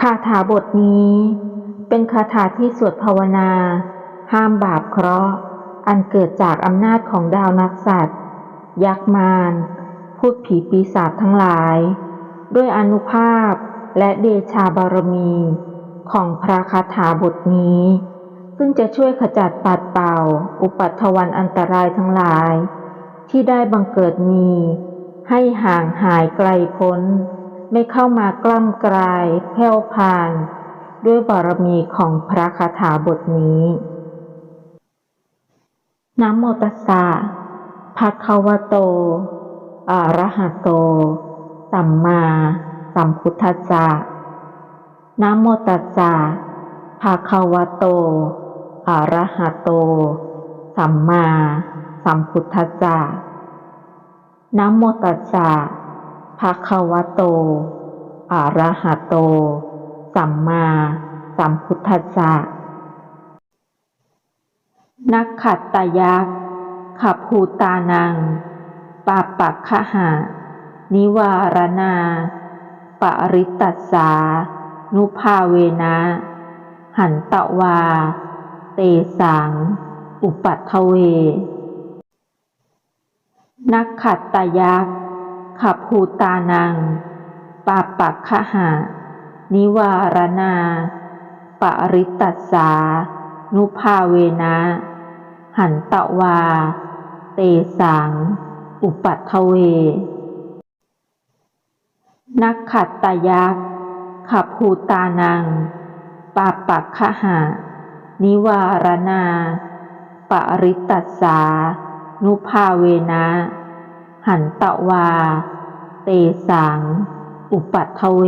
คาถาบทนี้ เป็นคาถาที่สวดภาวนา ห้ามบาปเคราะห์ อันเกิดจากอำนาจของดาวนักสัตว์ ยักษ์มารพูดผีปีศาจทั้งหลาย ด้วยอนุภาพและเดชาบารมีของพระคาถาบทนี้ ซึ่งจะช่วยขจัดปัดเป่า อุปัตถวันอันตรายทั้งหลาย ที่ได้บังเกิดมี ให้ห่างหายไกลพ้น ไม่เข้ามากล้ำกลายแผ่วพาน ด้วยบารมีของพระคาถาบทนี้นะโมตัสสะภะคะวะโต อะระหะโต สัมมาสัมพุทธัสสะนะโมตัสสะภะคะวะโต อะระหะโต สัมมาสัมพุทธัสสะนะโมตัสสะ ภะคะวะโต อะระหะโต สัมมา สัมพุทธัสสะ นักขัตตยักษ์ขับภูตานัง ปาปักขหา นิวารณา ปริตตัสสา นุภาเวนะ หันตะวา เตสัง อุปัทเว นักขัตตยักษ์ ขับภูตานัง ปาปักขหา นิวารณา ปริตตัสสา นุภาเวนะ หันตะวา เตสัง อุปัทเว นักขัตตยักษ์ขับภูตานัง ปาปักขหา นิวารณา ปริตตัสสา นุภาเวนะ หันตะวา เตสัง อุปัทเว